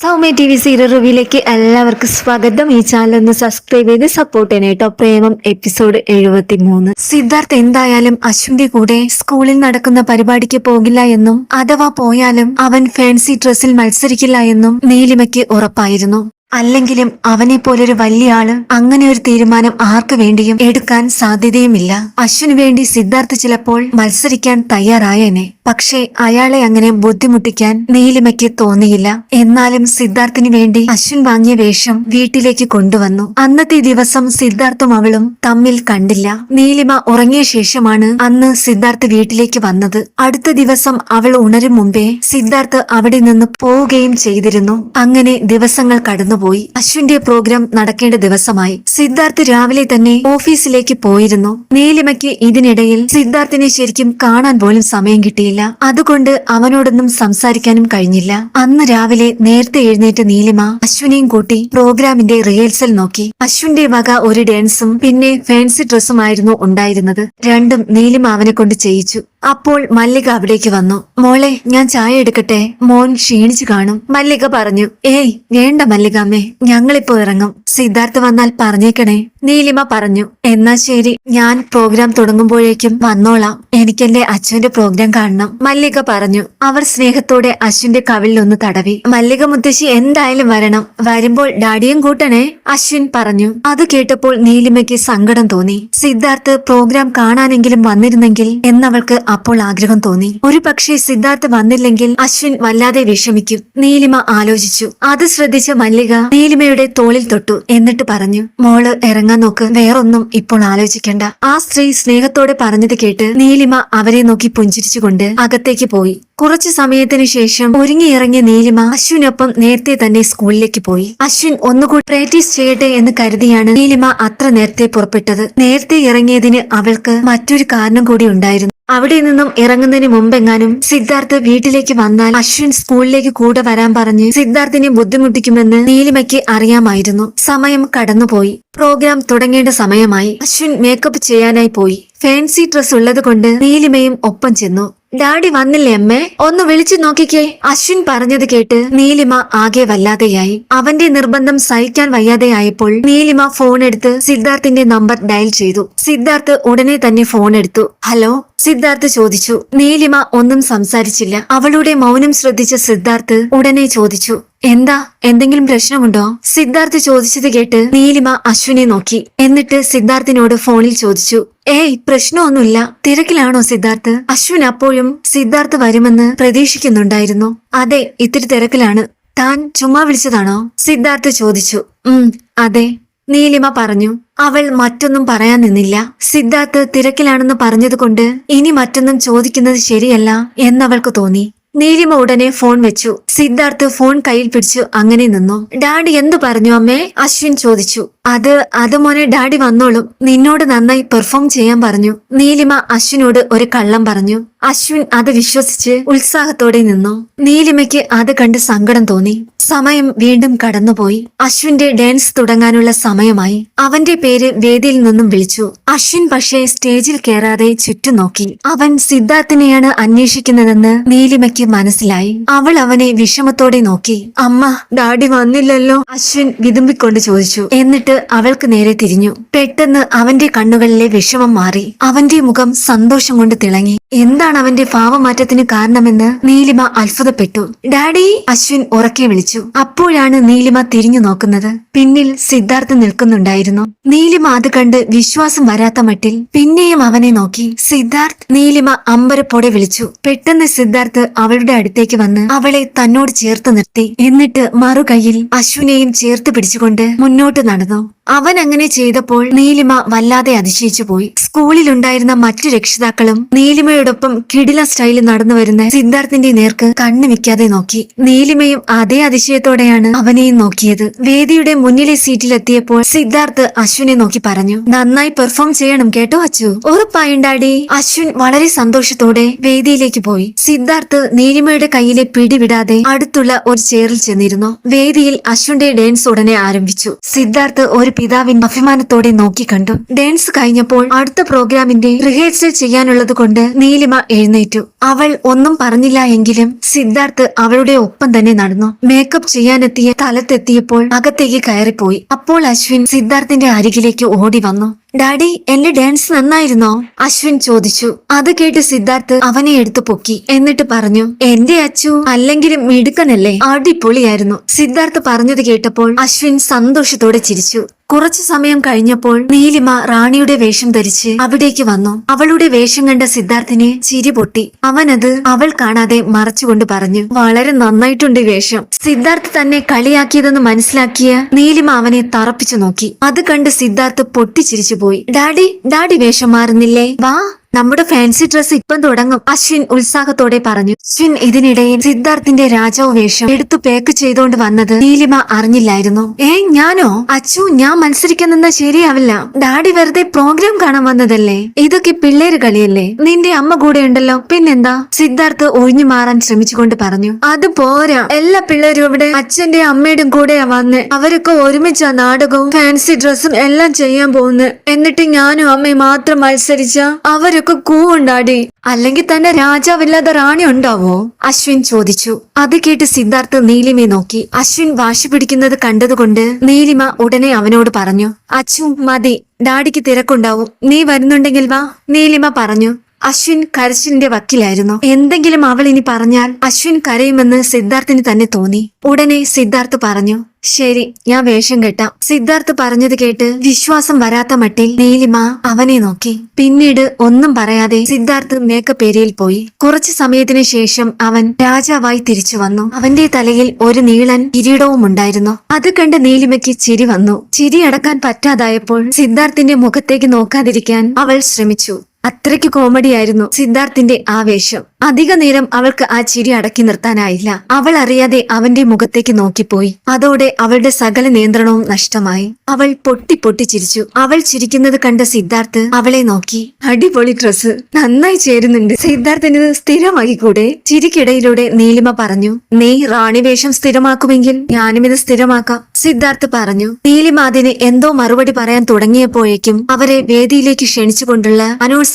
Soumya T V serial റിവ്യൂലേക്ക് എല്ലാവർക്കും സ്വാഗതം. ഈ ചാനൽ ഒന്ന് സബ്സ്ക്രൈബ് ചെയ്ത് സപ്പോർട്ട് ചെയ്യണം കേട്ടോ പ്രേമം എപ്പിസോഡ് എഴുപത്തി മൂന്ന് സിദ്ധാർത്ഥ് എന്തായാലും അശ്വിന്റെ കൂടെ സ്കൂളിൽ നടക്കുന്ന പരിപാടിക്ക് പോകില്ല എന്നും അഥവാ പോയാലും അവൻ ഫാൻസി ഡ്രസ്സിൽ മത്സരിക്കില്ല എന്നും നീലിമയ്ക്ക് ഉറപ്പായിരുന്നു. അല്ലെങ്കിലും അവനെ പോലൊരു വലിയ ആൾ അങ്ങനെ ഒരു തീരുമാനം ആർക്ക് വേണ്ടിയും എടുക്കാൻ സാധ്യതയുമില്ല. അശ്വിന് വേണ്ടി സിദ്ധാർത്ഥ് ചിലപ്പോൾ മത്സരിക്കാൻ തയ്യാറായേനെ. പക്ഷേ അയാളെ അങ്ങനെ ബുദ്ധിമുട്ടിക്കാൻ നീലിമയ്ക്ക് തോന്നിയില്ല. എന്നാലും സിദ്ധാർത്ഥിന് വേണ്ടി അശ്വിൻ വാങ്ങിയ വേഷം വീട്ടിലേക്ക് കൊണ്ടുവന്നു. അന്നത്തെ ദിവസം സിദ്ധാർത്ഥും അവളും തമ്മിൽ കണ്ടില്ല. നീലിമ ഉറങ്ങിയ ശേഷമാണ് അന്ന് സിദ്ധാർത്ഥ് വീട്ടിലേക്ക് വന്നത്. അടുത്ത ദിവസം അവൾ ഉണരും മുമ്പേ സിദ്ധാർത്ഥ് അവിടെ നിന്ന് പോവുകയും ചെയ്തിരുന്നു. അങ്ങനെ ദിവസങ്ങൾ കടന്നുപോയി. അശ്വിന്റെ പ്രോഗ്രാം നടക്കേണ്ട ദിവസമായി. സിദ്ധാർത്ഥ് രാവിലെ തന്നെ ഓഫീസിലേക്ക് പോയിരുന്നു. നീലിമയ്ക്ക് ഇതിനിടയിൽ സിദ്ധാർത്ഥിനെ ശരിക്കും കാണാൻ പോലും സമയം കിട്ടിയില്ല. അതുകൊണ്ട് അവനോടൊന്നും സംസാരിക്കാനും കഴിഞ്ഞില്ല. അന്ന് രാവിലെ നേരത്തെ എഴുന്നേറ്റ് നീലിമ അശ്വിനെയും കൂട്ടി പ്രോഗ്രാമിന്റെ റിഹേഴ്സൽ നോക്കി. അശ്വിന്റെ വക ഒരു ഡാൻസും പിന്നെ ഫാൻസി ഡ്രസ്സുമായിരുന്നു ഉണ്ടായിരുന്നത്. രണ്ടും നീലിമ അവനെ കൊണ്ട് ചെയ്യിച്ചു. അപ്പോൾ മല്ലിക അവിടേക്ക് വന്നു. മോളെ ഞാൻ ചായ എടുക്കട്ടെ? മോൻ ക്ഷീണിച്ചു കാണും. മല്ലിക പറഞ്ഞു ഏയ് വേണ്ട മല്ലികാമ്മേ ഞങ്ങളിപ്പോ ഇറങ്ങും. സിദ്ധാർത്ഥ് വന്നാൽ പറഞ്ഞേക്കണേ. നീലിമ പറഞ്ഞു എന്നാ ശരി ഞാൻ പ്രോഗ്രാം തുടങ്ങുമ്പോഴേക്കും വന്നോളാം. എനിക്കെന്റെ അച്ഛന്റെ പ്രോഗ്രാം കാണണം. മല്ലിക പറഞ്ഞു അവർ സ്നേഹത്തോടെ അശ്വിന്റെ കവിളിലൊന്ന് തടവി. മല്ലിക മുത്തശ്ശി എന്തായാലും വരണം. വരുമ്പോൾ ഡാഡിയും കൂട്ടണേ അശ്വിൻ പറഞ്ഞു. അത് കേട്ടപ്പോൾ നീലിമയ്ക്ക് സങ്കടം തോന്നി. സിദ്ധാർത്ഥ് പ്രോഗ്രാം കാണാനെങ്കിലും വന്നിരുന്നെങ്കിൽ എന്നവൾക്ക് അപ്പോൾ ആഗ്രഹം തോന്നി. ഒരു പക്ഷേ സിദ്ധാർത്ഥ് വന്നില്ലെങ്കിൽ അശ്വിൻ വല്ലാതെ വിഷമിക്കും നീലിമ ആലോചിച്ചു. അത് ശ്രദ്ധിച്ച മല്ലിക നീലിമയുടെ തോളിൽ തൊട്ടു എന്നിട്ട് പറഞ്ഞു മോൾ ഇറങ്ങാൻ നോക്ക്. വേറൊന്നും ഇപ്പോൾ ആലോചിക്കണ്ട. ആ സ്ത്രീ സ്നേഹത്തോടെ പറഞ്ഞത് കേട്ട് നീലിമ അവരെ നോക്കി പുഞ്ചിരിച്ചുകൊണ്ട് അകത്തേക്ക് പോയി. കുറച്ചു സമയത്തിന് ശേഷം ഒരുങ്ങിയിറങ്ങിയ നീലിമ അശ്വിനൊപ്പം നേരത്തെ തന്നെ സ്കൂളിലേക്ക് പോയി. അശ്വിൻ ഒന്നുകൂടി പ്രാക്ടീസ് ചെയ്യട്ടെ എന്ന് കരുതിയാണ് നീലിമ അത്ര നേരത്തെ പുറപ്പെട്ടത്. നേരത്തെ ഇറങ്ങിയതിന് അവൾക്ക് മറ്റൊരു കാരണം കൂടി ഉണ്ടായിരുന്നു. അവിടെ നിന്നും ഇറങ്ങുന്നതിന് മുമ്പെങ്ങാനും സിദ്ധാർത്ഥ് വീട്ടിലേക്ക് വന്നാൽ അശ്വിൻ സ്കൂളിലേക്ക് കൂടെ വരാൻ പറഞ്ഞ് സിദ്ധാർത്ഥിനെ ബുദ്ധിമുട്ടിക്കുമെന്ന് നീലിമയ്ക്ക് അറിയാമായിരുന്നു. സമയം കടന്നുപോയി. പ്രോഗ്രാം തുടങ്ങേണ്ട സമയമായി. അശ്വിൻ മേക്കപ്പ് ചെയ്യാനായി പോയി. ഫാൻസി ഡ്രസ് ഉള്ളത് കൊണ്ട് നീലിമയും ഒപ്പം ചെന്നു. ഡാഡി വന്നില്ലേ അമ്മേ? ഒന്ന് വിളിച്ചു നോക്കിക്കേ. അശ്വിൻ പറഞ്ഞത് കേട്ട് നീലിമ ആകെ വല്ലാതെയായി. അവന്റെ നിർബന്ധം സഹിക്കാൻ വയ്യാതെയായപ്പോൾ നീലിമ ഫോൺ എടുത്ത് സിദ്ധാർത്ഥിന്റെ നമ്പർ ഡയൽ ചെയ്തു. സിദ്ധാർത്ഥ് ഉടനെ തന്നെ ഫോൺ എടുത്തു ഹലോ? സിദ്ധാർത്ഥ് ചോദിച്ചു. നീലിമ ഒന്നും സംസാരിച്ചില്ല. അവളുടെ മൗനം ശ്രദ്ധിച്ച സിദ്ധാർത്ഥ് ഉടനെ ചോദിച്ചു. എന്താ? എന്തെങ്കിലും പ്രശ്നമുണ്ടോ? സിദ്ധാർത്ഥ് ചോദിച്ചത് കേട്ട് നീലിമ അശ്വിനെ നോക്കി. എന്നിട്ട് സിദ്ധാർത്ഥിനോട് ഫോണിൽ ചോദിച്ചു. ഏയ് പ്രശ്നമൊന്നുമില്ല. തിരക്കിലാണോ സിദ്ധാർത്ഥ്? അശ്വിൻ അപ്പോഴും സിദ്ധാർത്ഥ് വരുമെന്ന് പ്രതീക്ഷിക്കുന്നുണ്ടായിരുന്നു. അതെ ഇത്തിരി തിരക്കിലാണ്. താൻ ചുമ്മാ വിളിച്ചതാണോ? സിദ്ധാർത്ഥ് ചോദിച്ചു. ഉം അതെ. നീലിമ പറഞ്ഞു അവൾ മറ്റൊന്നും പറയാൻ നിന്നില്ല. സിദ്ധാർത്ഥ് തിരക്കിലാണെന്ന് പറഞ്ഞതുകൊണ്ട് ഇനി മറ്റൊന്നും ചോദിക്കുന്നത് ശരിയല്ല എന്നവൾക്ക് തോന്നി. നീലിമ ഉടനെ ഫോൺ വെച്ചു. സിദ്ധാർത്ഥ് ഫോൺ കയ്യിൽ പിടിച്ചു അങ്ങനെ നിന്നു. ഡാഡി എന്തു പറഞ്ഞു അമ്മേ? അശ്വിൻ ചോദിച്ചു. അത് അത് മോനെ ഡാഡി വന്നോളും. നിന്നോട് നന്നായി പെർഫോം ചെയ്യാൻ പറഞ്ഞു. നീലിമ അശ്വിനോട് ഒരു കള്ളം പറഞ്ഞു. അശ്വിൻ അത് വിശ്വസിച്ച് ഉത്സാഹത്തോടെ നിന്നു. നീലിമയ്ക്ക് അത് കണ്ട് സങ്കടം തോന്നി. സമയം വീണ്ടും കടന്നുപോയി. അശ്വിന്റെ ഡാൻസ് തുടങ്ങാനുള്ള സമയമായി. അവന്റെ പേര് വേദിയിൽ നിന്നും വിളിച്ചു. അശ്വിൻ പക്ഷേ സ്റ്റേജിൽ കയറാതെ ചുറ്റും നോക്കി അവൻ സിദ്ധാർത്ഥിനെയാണ് അന്വേഷിക്കുന്നതെന്ന് നീലിമയ്ക്ക് മനസ്സിലായി. അവൾ അവനെ വിഷമത്തോടെ നോക്കി. അമ്മ ഡാഡി വന്നില്ലല്ലോ. അശ്വിൻ വിതുമ്പിക്കൊണ്ട് ചോദിച്ചു. എന്നിട്ട് അവൾക്ക് നേരെ തിരിഞ്ഞു. പെട്ടെന്ന് അവന്റെ കണ്ണുകളിലെ വിഷമം മാറി. അവന്റെ മുഖം സന്തോഷം കൊണ്ട് തിളങ്ങി. എന്താണ് അവന്റെ ഭാവമാറ്റത്തിന് കാരണമെന്ന് നീലിമ അത്ഭുതപ്പെട്ടു. ഡാഡി അശ്വിൻ ഉറക്കെ വിളിച്ചു. അപ്പോഴാണ് നീലിമ തിരിഞ്ഞു നോക്കുന്നത്. പിന്നിൽ സിദ്ധാർത്ഥ് നിൽക്കുന്നുണ്ടായിരുന്നു. നീലിമ അത് കണ്ട് വിശ്വാസം വരാത്ത മട്ടിൽ പിന്നെയും അവനെ നോക്കി. സിദ്ധാർത്ഥ് നീലിമ അമ്പരപ്പോടെ വിളിച്ചു. പെട്ടെന്ന് സിദ്ധാർത്ഥ് അവളുടെ അടുത്തേക്ക് വന്ന് അവളെ തന്നോട് ചേർത്ത് നിർത്തി. എന്നിട്ട് മറുകൈയിൽ അശ്വിനെയും ചേർത്ത് പിടിച്ചുകൊണ്ട് മുന്നോട്ട് നടന്നു. അവൻ അങ്ങനെ ചെയ്തപ്പോൾ നീലിമ വല്ലാതെ അതിശയിച്ചു പോയി. സ്കൂളിലുണ്ടായിരുന്ന മറ്റു രക്ഷിതാക്കളും നീലിമയോടൊപ്പം കിടില സ്റ്റൈലിൽ നടന്നു വരുന്ന സിദ്ധാർത്ഥിന്റെ നേർക്ക് കണ്ണു വെക്കാതെ നോക്കി. നീലിമയും അതേ അതിശയത്തോടെയാണ് അവനെയും നോക്കിയത്. വേദിയുടെ മുന്നിലെ സീറ്റിലെത്തിയപ്പോൾ സിദ്ധാർത്ഥ് അശ്വിനെ നോക്കി പറഞ്ഞു നന്നായി പെർഫോം ചെയ്യണം കേട്ടോ അച്ചു. ഉറപ്പായുണ്ടാടി അശ്വിൻ വളരെ സന്തോഷത്തോടെ വേദിയിലേക്ക് പോയി. സിദ്ധാർത്ഥ് നീലിമയുടെ കയ്യിലെ പിടിവിടാതെ അടുത്തുള്ള ഒരു ചെയറിൽ ചെന്നിരുന്നു. വേദിയിൽ അശ്വിന്റെ ഡാൻസ് ഉടനെ ആരംഭിച്ചു. സിദ്ധാർത്ഥ് ഒരു പിതാവിൻ അഭിമാനത്തോടെ നോക്കിക്കണ്ടു ഡാൻസ് കഴിഞ്ഞപ്പോൾ അടുത്ത പ്രോഗ്രാമിന്റെ റിഹേഴ്സൽ ചെയ്യാനുള്ളത് കൊണ്ട് നീലിമ എഴുന്നേറ്റു. അവൾ ഒന്നും പറഞ്ഞില്ല എങ്കിലും സിദ്ധാർത്ഥ് അവളുടെ ഒപ്പം തന്നെ നടന്നു. മേക്കപ്പ് ചെയ്യാനെത്തിയ സ്ഥലത്തെത്തിയപ്പോൾ അകത്തേക്ക് കയറിപ്പോയി. അപ്പോൾ അശ്വിൻ സിദ്ധാർത്ഥിന്റെ അരികിലേക്ക് ഓടി വന്നു. ഡാഡി എന്റെ ഡാൻസ് നന്നായിരുന്നോ? അശ്വിൻ ചോദിച്ചു. അത് കേട്ട് സിദ്ധാർത്ഥ് അവനെ എടുത്തു പൊക്കി. എന്നിട്ട് പറഞ്ഞു എന്റെ അച്ചു അല്ലെങ്കിലും മിടുക്കനല്ലേ? അടിപൊളിയായിരുന്നു. സിദ്ധാർത്ഥ് പറഞ്ഞത് കേട്ടപ്പോൾ അശ്വിൻ സന്തോഷത്തോടെ ചിരിച്ചു. കുറച്ചു സമയം കഴിഞ്ഞപ്പോൾ നീലിമ റാണിയുടെ വേഷം ധരിച്ച് അവിടേക്ക് വന്നു. അവളുടെ വേഷം കണ്ട സിദ്ധാർത്ഥിനെ ചിരി പൊട്ടി. അവനത് അവൾ കാണാതെ മറച്ചുകൊണ്ട് പറഞ്ഞു വളരെ നന്നായിട്ടുണ്ട് വേഷം. സിദ്ധാർത്ഥ് തന്നെ കളിയാക്കിയതെന്ന് മനസ്സിലാക്കിയ നീലിമ അവനെ തറപ്പിച്ചു നോക്കി. അത് കണ്ട് സിദ്ധാർത്ഥ് പൊട്ടിച്ചിരിച്ചു പോയി. ഡാഡി ഡാഡി വേഷം മാറുന്നില്ലേ? വാ. നമ്മുടെ ഫാൻസി ഡ്രസ് ഇപ്പം തുടങ്ങും. അശ്വിൻ ഉത്സാഹത്തോടെ പറഞ്ഞു. അശ്വിൻ ഇതിനിടയിൽ സിദ്ധാർത്ഥിന്റെ രാജാവ് വേഷം എടുത്തു പേക്ക് ചെയ്തുകൊണ്ട് വന്നത് നീലിമ അറിഞ്ഞില്ലായിരുന്നു. ഏ ഞാനോ? അച്ചു ഞാൻ മത്സരിക്കാൻ നിന്നാ ശരിയാവില്ല. ഡാഡി വെറുതെ പ്രോഗ്രാം കാണാൻ വന്നതല്ലേ? ഇതൊക്കെ പിള്ളേര് കളിയല്ലേ? നിന്റെ അമ്മ കൂടെ ഉണ്ടല്ലോ. പിന്നെന്താ? സിദ്ധാർത്ഥ് ഒഴിഞ്ഞു മാറാൻ ശ്രമിച്ചുകൊണ്ട് പറഞ്ഞു. അത് പോരാ. എല്ലാ പിള്ളേരും ഇവിടെ അച്ഛന്റെ അമ്മയുടെയും കൂടെയാ വന്ന് അവരൊക്കെ ഒരുമിച്ച നാടകവും ഫാൻസി ഡ്രസ്സും എല്ലാം ചെയ്യാൻ പോകുന്നത് എന്നിട്ട് ഞാനും അമ്മയും മാത്രം മത്സരിച്ച അവരൊക്കെ കൂവുണ്ടാടി അല്ലെങ്കിൽ തന്നെ രാജാവില്ലാതെ റാണി ഉണ്ടാവോ? അശ്വിൻ ചോദിച്ചു. അത് കേട്ട് സിദ്ധാർത്ഥ് നീലിമയെ നോക്കി. അശ്വിൻ വാശി പിടിക്കുന്നത് കണ്ടതുകൊണ്ട് നീലിമ ഉടനെ അവനോട് പറഞ്ഞു അച്ചു മതി. ഡാഡിക്ക് തിരക്കുണ്ടാവും. നീ വരുന്നുണ്ടെങ്കിൽ വാ നീലിമ പറഞ്ഞു. അശ്വിൻ കരച്ചിലിന്റെ വക്കിലായിരുന്നു. എന്തെങ്കിലും അവൾ ഇനി പറഞ്ഞാൽ അശ്വിൻ കരയുമെന്ന് സിദ്ധാർത്ഥിന് തന്നെ തോന്നി. ഉടനെ സിദ്ധാർത്ഥ് പറഞ്ഞു ശരി ഞാൻ വേഷം കെട്ടാം. സിദ്ധാർത്ഥ് പറഞ്ഞത് കേട്ട് വിശ്വാസം വരാത്ത മട്ടിൽ നീലിമ അവനെ നോക്കി. പിന്നീട് ഒന്നും പറയാതെ സിദ്ധാർത്ഥ് മേക്കപ്പ് ഏരിയയിൽ പോയി. കുറച്ചു സമയത്തിന് ശേഷം അവൻ രാജാവായി തിരിച്ചു വന്നു. അവന്റെ തലയിൽ ഒരു നീളൻ കിരീടവും ഉണ്ടായിരുന്നു. അത് കണ്ട് നീലിമയ്ക്ക് ചിരി വന്നു. ചിരി അടക്കാൻ പറ്റാതായപ്പോൾ സിദ്ധാർത്ഥിന്റെ മുഖത്തേക്ക് നോക്കാതിരിക്കാൻ അവൾ ശ്രമിച്ചു. അത്രയ്ക്ക് കോമഡിയായിരുന്നു സിദ്ധാർത്ഥിന്റെ ആവേശം. അധിക നേരം അവൾക്ക് ആ ചിരി അടക്കി നിർത്താനായില്ല. അവൾ അറിയാതെ അവന്റെ മുഖത്തേക്ക് നോക്കിപ്പോയി. അതോടെ അവളുടെ സകല നിയന്ത്രണവും നഷ്ടമായി. അവൾ പൊട്ടി പൊട്ടി ചിരിച്ചു. അവൾ ചിരിക്കുന്നത് കണ്ട സിദ്ധാർത്ഥ് അവളെ നോക്കി. അടിപൊളി ഡ്രസ് നന്നായി ചേരുന്നുണ്ട്. സിദ്ധാർത്ഥിന് സ്ഥിരമായി കൂടെ ചിരിക്കിടയിലൂടെ നീലിമ പറഞ്ഞു. നീ റാണി വേഷം സ്ഥിരമാക്കുമെങ്കിൽ ഞാനും ഇത് സ്ഥിരമാക്കാം. സിദ്ധാർത്ഥ് പറഞ്ഞു. നീലിമ അതിന് എന്തോ മറുപടി പറയാൻ തുടങ്ങിയപ്പോഴേക്കും അവരെ വേദിയിലേക്ക് ക്ഷണിച്ചുകൊണ്ടുള്ള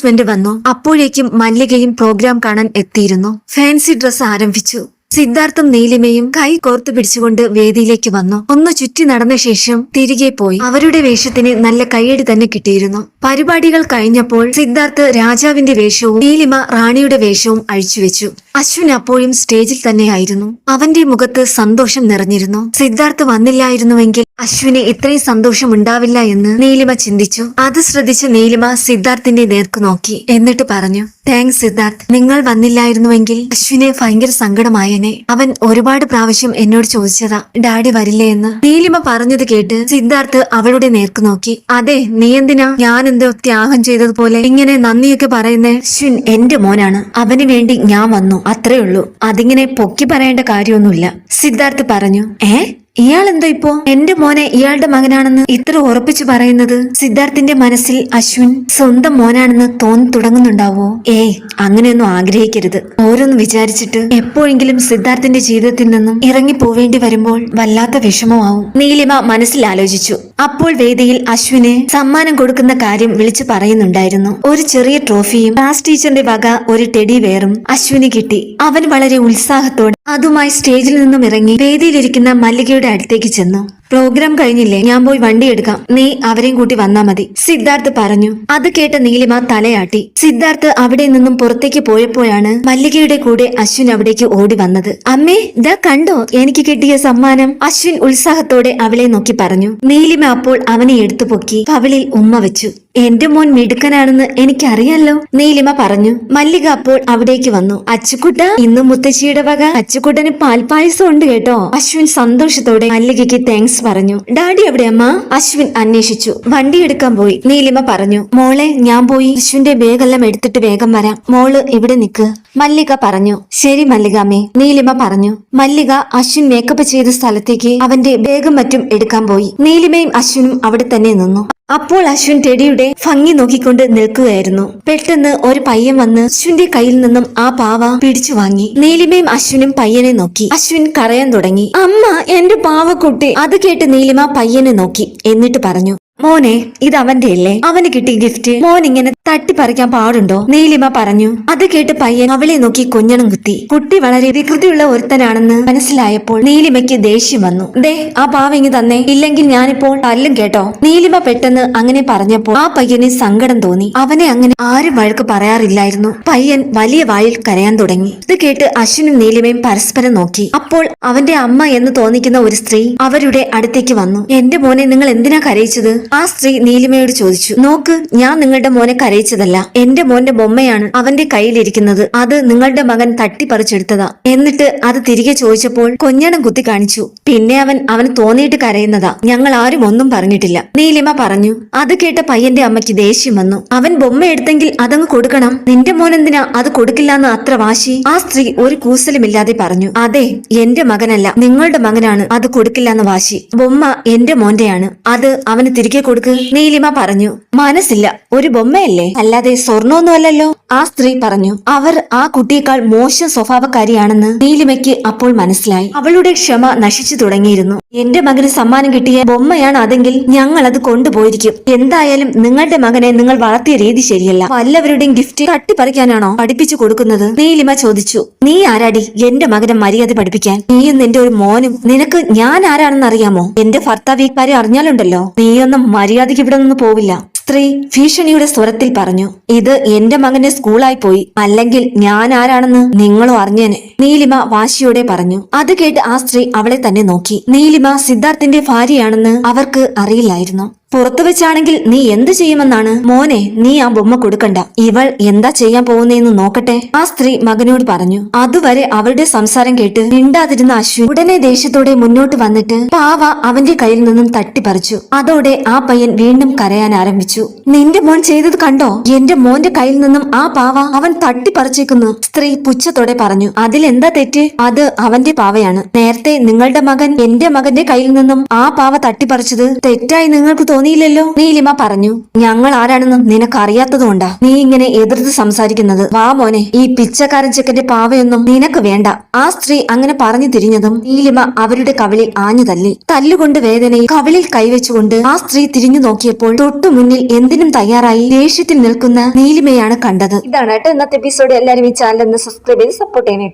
അനൗൺസ്മെന്റ് വന്നു. അപ്പോഴേക്കും മല്ലികയും പ്രോഗ്രാം കാണാൻ എത്തിയിരുന്നു. ഫാൻസി ഡ്രസ് ആരംഭിച്ചു. സിദ്ധാർത്ഥും നീലിമയും കൈ കോർത്തു പിടിച്ചുകൊണ്ട് വേദിയിലേക്ക് വന്നു. ഒന്ന് ചുറ്റി നടന്ന ശേഷം തിരികെ പോയി. അവരുടെ വേഷത്തിന് നല്ല കയ്യടി തന്നെ കിട്ടിയിരുന്നു. പരിപാടികൾ കഴിഞ്ഞപ്പോൾ സിദ്ധാർത്ഥ് രാജാവിന്റെ വേഷവും നീലിമ റാണിയുടെ വേഷവും അഴിച്ചുവെച്ചു അശ്വിൻ അപ്പോഴും സ്റ്റേജിൽ തന്നെയായിരുന്നു അവന്റെ മുഖത്ത് സന്തോഷം നിറഞ്ഞിരുന്നു. സിദ്ധാർത്ഥ് വന്നില്ലായിരുന്നുവെങ്കിൽ അശ്വിന് ഇത്രയും സന്തോഷം ഉണ്ടാവില്ല എന്ന് നീലിമ ചിന്തിച്ചു. അത് ശ്രദ്ധിച്ച് നീലിമ സിദ്ധാർത്ഥിന്റെ നേർക്ക് നോക്കി. എന്നിട്ട് പറഞ്ഞു താങ്ക്സ് സിദ്ധാർത്ഥ്. നിങ്ങൾ വന്നില്ലായിരുന്നുവെങ്കിൽ അശ്വിന് ഭയങ്കര സങ്കടമായേനെ അവൻ ഒരുപാട് പ്രാവശ്യം എന്നോട് ചോദിച്ചതാ ഡാഡി വരില്ലേ എന്ന്? നീലിമ പറഞ്ഞത് കേട്ട് സിദ്ധാർത്ഥ് അവളുടെ നേർക്ക് നോക്കി. അതെ നീ എന്തിനാ ഞാൻ എന്തോ ത്യാഗം ചെയ്തതുപോലെ ഇങ്ങനെ നന്ദിയൊക്കെ പറയുന്നേ? ഷിൻ എന്റെ മോനാണ്. അവന് വേണ്ടി ഞാൻ വന്നു അത്രേ ഉള്ളൂ. അതിങ്ങനെ പൊക്കി പറയേണ്ട കാര്യമൊന്നുമില്ല സിദ്ധാർത്ഥ് പറഞ്ഞു. ഏ? ഇയാൾ എന്തോ ഇപ്പോ? എന്റെ മോനെ ഇയാളുടെ മകനാണെന്ന് ഇത്ര ഉറപ്പിച്ചു പറയുന്നത് സിദ്ധാർത്ഥിന്റെ മനസ്സിൽ അശ്വിൻ സ്വന്തം മോനാണെന്ന് തോന്നി തുടങ്ങുന്നുണ്ടാവോ? ഏയ് അങ്ങനെയൊന്നും ആഗ്രഹിക്കരുത്. ഓരോന്ന് വിചാരിച്ചിട്ട് എപ്പോഴെങ്കിലും സിദ്ധാർത്ഥിന്റെ ജീവിതത്തിൽ നിന്നും ഇറങ്ങി പോവേണ്ടി വരുമ്പോൾ വല്ലാത്ത വിഷമമാവും. നീലിമ മനസ്സിൽ ആലോചിച്ചു. അപ്പോൾ വേദിയിൽ അശ്വിന് സമ്മാനം കൊടുക്കുന്ന കാര്യം വിളിച്ചു പറയുന്നുണ്ടായിരുന്നു. ഒരു ചെറിയ ട്രോഫിയും ക്ലാസ് ടീച്ചറിന്റെ വക ഒരു ടെഡി വെയറും അശ്വിന് കിട്ടി. അവൻ വളരെ ഉത്സാഹത്തോടെ അതുമായി സ്റ്റേജിൽ നിന്നും ഇറങ്ങി വേദിയിലിരിക്കുന്ന മല്ലികയുടെ അടുത്തേക്ക് ചെന്നു. പ്രോഗ്രാം കഴിഞ്ഞില്ലേ? ഞാൻ പോയി വണ്ടി എടുക്കാം. നീ അവരെയും കൂട്ടി വന്നാ മതി. സിദ്ധാർത്ഥ് പറഞ്ഞു. അത് കേട്ട നീലിമ തലയാട്ടി. സിദ്ധാർത്ഥ് അവിടെ നിന്നും പുറത്തേക്ക് പോയപ്പോഴാണ് മല്ലികയുടെ കൂടെ അശ്വിൻ അവിടേക്ക് ഓടി വന്നത്. അമ്മേ ദ കണ്ടോ? എനിക്ക് കിട്ടിയ സമ്മാനം. അശ്വിൻ ഉത്സാഹത്തോടെ അവളെ നോക്കി പറഞ്ഞു. നീലിമ അപ്പോൾ അവനെ എടുത്തു പൊക്കി കവിളിൽ ഉമ്മ വെച്ചു. എന്റെ മോൻ മിടുക്കനാണെന്ന് എനിക്കറിയാലോ? നീലിമ പറഞ്ഞു. മല്ലിക അപ്പോൾ അവിടേക്ക് വന്നു. അച്ചുക്കുട്ട ഇന്ന് മുത്തശ്ശിയുടെ വക. അച്ചുക്കുട്ടന് പാൽപായസം ഉണ്ട് കേട്ടോ. അശ്വിൻ സന്തോഷത്തോടെ മല്ലികയ്ക്ക് താങ്ക്സ് പറഞ്ഞു. ഡാഡി എവിടെ അമ്മ? അശ്വിൻ അന്വേഷിച്ചു. വണ്ടി എടുക്കാൻ പോയി നീലിമ പറഞ്ഞു. മോളെ ഞാൻ പോയി. അശ്വിന്റെ ബാഗെല്ലാം എടുത്തിട്ട് വേഗം വരാം. മോൾ ഇവിടെ നിക്ക്? മല്ലിക പറഞ്ഞു. ശരി മല്ലികാമ്മേ നീലിമ പറഞ്ഞു. മല്ലിക അശ്വിൻ മേക്കപ്പ് ചെയ്ത സ്ഥലത്തേക്ക് അവന്റെ ബാഗും മറ്റും എടുക്കാൻ പോയി. നീലിമയും അശ്വിനും അവിടെ തന്നെ നിന്നു. അപ്പോൾ അശ്വിൻ ടെഡിയുടെ ഭംഗി നോക്കിക്കൊണ്ട് നിൽക്കുകയായിരുന്നു. പെട്ടെന്ന് ഒരു പയ്യൻ വന്ന് അശ്വിന്റെ കയ്യിൽ നിന്നും ആ പാവ പിടിച്ചു വാങ്ങി. നീലിമയും അശ്വിനും പയ്യനെ നോക്കി. അശ്വിൻ കരയാൻ തുടങ്ങി. അമ്മ എന്റെ പാവക്കുട്ടി. അത് കേട്ട് നീലിമ പയ്യനെ നോക്കി എന്നിട്ട് പറഞ്ഞു മോനെ ഇത് അവന്റെ അല്ലേ? അവന് കിട്ടിയ ഗിഫ്റ്റ് മോൻ ഇങ്ങനെ തട്ടിപ്പറിക്കാൻ പാടുണ്ടോ? നീലിമ പറഞ്ഞു. അത് കേട്ട് പയ്യൻ അവളെ നോക്കി കുഞ്ഞണം കുത്തി. കുട്ടി വളരെ വികൃതിയുള്ള ഒരുത്തനാണെന്ന് മനസ്സിലായപ്പോൾ നീലിമയ്ക്ക് ദേഷ്യം വന്നു. ദേ ആ പാവങ്ങ് തന്നെ. ഇല്ലെങ്കിൽ ഞാനിപ്പോൾ തല്ലും കേട്ടോ. നീലിമ പെട്ടെന്ന് അങ്ങനെ പറഞ്ഞപ്പോൾ ആ പയ്യന് സങ്കടം തോന്നി. അവനെ അങ്ങനെ ആരും വഴക്ക് പറയാറില്ലായിരുന്നു. പയ്യൻ വലിയ വായിൽ കരയാൻ തുടങ്ങി. ഇത് കേട്ട് അശ്വിനും നീലിമയും പരസ്പരം നോക്കി. അപ്പോൾ അവന്റെ അമ്മ എന്ന് തോന്നിക്കുന്ന ഒരു സ്ത്രീ അവരുടെ അടുത്തേക്ക് വന്നു. എന്റെ മോനെ നിങ്ങൾ എന്തിനാ കരയിച്ചത്? ആ സ്ത്രീ നീലിമയോട് ചോദിച്ചു നോക്ക് ഞാൻ നിങ്ങളുടെ മോനെ കരയിച്ചതല്ല. എന്റെ മോന്റെ ബൊമ്മയാണ് അവന്റെ കയ്യിലിരിക്കുന്നത്. അത് നിങ്ങളുടെ മകൻ തട്ടിപ്പറിച്ചെടുത്തതാ. എന്നിട്ട് അത് തിരികെ ചോദിച്ചപ്പോൾ കൊഞ്ഞണം കുത്തി കാണിച്ചു. പിന്നെ അവൻ അവന് തോന്നിയിട്ട് കരയുന്നതാ. ഞങ്ങൾ ആരും ഒന്നും പറഞ്ഞിട്ടില്ല. നീലിമ പറഞ്ഞു അത് കേട്ട പയ്യന്റെ അമ്മയ്ക്ക് ദേഷ്യം വന്നു. അവൻ ബൊമ്മ എടുത്തെങ്കിൽ അതങ്ങ് കൊടുക്കണം. നിന്റെ മോനെന്തിനാ അത് കൊടുക്കില്ലാന്ന് അത്ര വാശി? ആ സ്ത്രീ ഒരു കൂസലുമില്ലാതെ പറഞ്ഞു അതെ എന്റെ മകനല്ല. നിങ്ങളുടെ മകനാണ് അത് കൊടുക്കില്ലാന്ന് വാശി. ബൊമ്മ എന്റെ മോന്റെയാണ്. അത് അവന് തിരികെ കൊടുക്ക്. നീലിമ പറഞ്ഞു മനസ്സില്ല ഒരു ബൊമ്മയല്ലേ? അല്ലാതെ സ്വർണമൊന്നുമല്ലല്ലോ. ആ സ്ത്രീ പറഞ്ഞു അവർ ആ കുട്ടിയേക്കാൾ മോശം സ്വഭാവക്കാരിയാണെന്ന് നീലിമയ്ക്ക് അപ്പോൾ മനസ്സിലായി. അവളുടെ ക്ഷമ നശിച്ചു തുടങ്ങിയിരുന്നു. എന്റെ മകന് സമ്മാനം കിട്ടിയ ബൊമ്മയാണ് അതെങ്കിൽ ഞങ്ങൾ അത് കൊണ്ടുപോയിരിക്കും. എന്തായാലും നിങ്ങളുടെ മകനെ നിങ്ങൾ വളർത്തിയ രീതി ശരിയല്ല. വല്ലവരുടെയും ഗിഫ്റ്റ് തട്ടിപ്പറിക്കാനാണോ പഠിപ്പിച്ചു കൊടുക്കുന്നത്? നീലിമ ചോദിച്ചു നീ ആരാടി? എന്റെ മകനെ മര്യാദ പഠിപ്പിക്കാൻ. നീയും നിന്റെ ഒരു മോനും. നിനക്ക് ഞാൻ ആരാണെന്ന് അറിയാമോ എന്റെ ഭർത്താവ് ഈ കാര്യം അറിഞ്ഞാലുണ്ടല്ലോ. നീയൊന്നും മര്യാദയ്ക്ക് ഇവിടെ നിന്ന് പോവില്ല. സ്ത്രീ ഭീഷണിയുടെ സ്വരത്തിൽ പറഞ്ഞു ഇത് എന്റെ മകന്റെ സ്കൂളായി പോയി. അല്ലെങ്കിൽ ഞാൻ ആരാണെന്ന് നിങ്ങളും അറിഞ്ഞേനെ. നീലിമ വാശിയോടെ പറഞ്ഞു അത് കേട്ട് ആ സ്ത്രീ അവളെ തന്നെ നോക്കി. നീലിമ സിദ്ധാർത്ഥിന്റെ ഭാര്യയാണെന്ന് അവർക്ക് അറിയില്ലായിരുന്നു. പുറത്തു വെച്ചാണെങ്കിൽ നീ എന്ത് ചെയ്യുമെന്നാണ്? മോനെ നീ ആ ബൊമ്മ കൊടുക്കണ്ട. ഇവൾ എന്താ ചെയ്യാൻ പോകുന്നതെന്ന് നോക്കട്ടെ. ആ സ്ത്രീ മകനോട് പറഞ്ഞു അതുവരെ അവരുടെ സംസാരം കേട്ട് മിണ്ടാതിരുന്ന അശ്വിൻ ഉടനെ ദേഷ്യത്തോടെ മുന്നോട്ട് വന്നിട്ട് പാവ അവന്റെ കയ്യിൽ നിന്നും തട്ടിപ്പറിച്ചു. അതോടെ ആ പയ്യൻ വീണ്ടും കരയാൻ ആരംഭിച്ചു. നിന്റെ മോൻ ചെയ്തത് കണ്ടോ? എന്റെ മോന്റെ കയ്യിൽ നിന്നും ആ പാവ അവൻ തട്ടിപ്പറിച്ചേക്കുന്നു. സ്ത്രീ പുച്ഛത്തോടെ പറഞ്ഞു അതിലെന്താ തെറ്റ്? അത് അവന്റെ പാവയാണ്. നേരത്തെ നിങ്ങളുടെ മകൻ എന്റെ മകന്റെ കയ്യിൽ നിന്നും ആ പാവ തട്ടിപ്പറിച്ചത് തെറ്റായി നിങ്ങൾക്ക് തോന്നിയില്ലല്ലോ? നീലിമ പറഞ്ഞു. ഞങ്ങൾ ആരാണെന്ന് നിനക്ക് അറിയാത്തതുകൊണ്ടാ നീ ഇങ്ങനെ എതിർത്ത് സംസാരിക്കുന്നത്. വാ മോനെ ഈ പിച്ചക്കാരൻ ചെക്കന്റെ പാവയൊന്നും നിനക്ക് വേണ്ട. ആ സ്ത്രീ അങ്ങനെ പറഞ്ഞു തിരിഞ്ഞതും നീലിമ അവരുടെ കവിളിൽ ആഞ്ഞു തല്ലി. തല്ലുകൊണ്ട് വേദനയിൽ കവിളിൽ കൈവച്ചുകൊണ്ട് ആ സ്ത്രീ തിരിഞ്ഞു നോക്കിയപ്പോൾ തൊട്ടു മുന്നിൽ എന്തിനും തയ്യാറായി ദേഷ്യത്തിൽ നിൽക്കുന്ന നീലിമയാണ് കണ്ടത്. ഇതാണ് ഇന്നത്തെ എപ്പിസോഡ് എല്ലാവരും ഈ ചാനൽ സബ്സ്ക്രൈബ് ചെയ്ത് സപ്പോർട്ട് ചെയ്യണേ